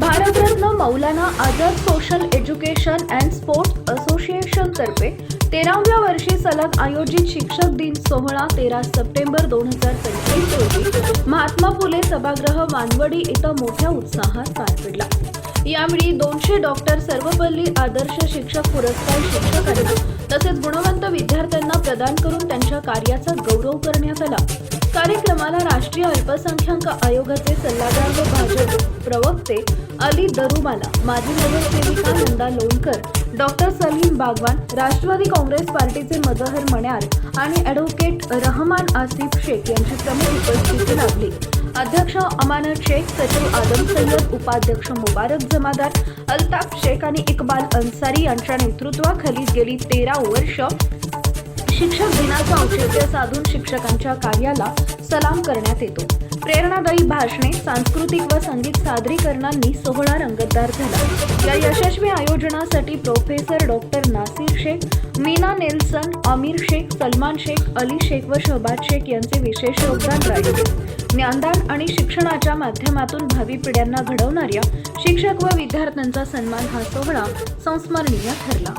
Bharat Ratna Maulana Azad social education and sports association तर्फे तेराव्या वर्षी सलग आयोजित शिक्षक दिन सोहळा तेरा सप्टेंबर दोन हजार पंचवीस रोजी महात्मा फुले सभागृह मानवडी इथं मोठ्या उत्साहात पार पडला. यावेळी दोनशे डॉक्टर सर्वपल्ली आदर्श शिक्षक पुरस्कार शिक्षकांना तसेच गुणवंत विद्यार्थ्यांना प्रदान करून त्यांच्या कार्याचा गौरव करण्यात आला. कार्यक्रमाला राष्ट्रीय अल्पसंख्याक आयोगाचे सल्लागार व भाजप प्रवक्ते अली दरुमाला माजी नगरसेविका नंदा लोणकर डॉक्टर सलीम बागवान राष्ट्रवादी काँग्रेस पार्टीचे मजहर मण्यार आणि ॲडव्होकेट रहमान आसिफ शेख यांची प्रमुख उपस्थिती लाभली. अध्यक्ष अमानत शेख सचिव आदम सय्यद उपाध्यक्ष मुबारक जमादार अल्ताफ शेख आणि इकबाल अन्सारी यांच्या नेतृत्वाखाली गेली तेरा वर्ष शिक्षक दिनाचं औचित्य साधून शिक्षकांच्या कार्याला सलाम करण्यात येतो. प्रेरणादायी भाषणे सांस्कृतिक व संगीत सादरीकरणांनी सोहळा रंगतदार झाला. या यशस्वी आयोजनासाठी professor doctor Nasir Shaikh Meena Nelson Aamir Shaikh Salman Shaikh Ali Shaikh व शहबाज शेख यांचे विशेष योगदान राहिले. ज्ञानदान आणि शिक्षणाच्या माध्यमातून भावी पिढ्यांना घडवणाऱ्या शिक्षक व विद्यार्थ्यांचा सन्मान हा सोहळा संस्मरणीय ठरला.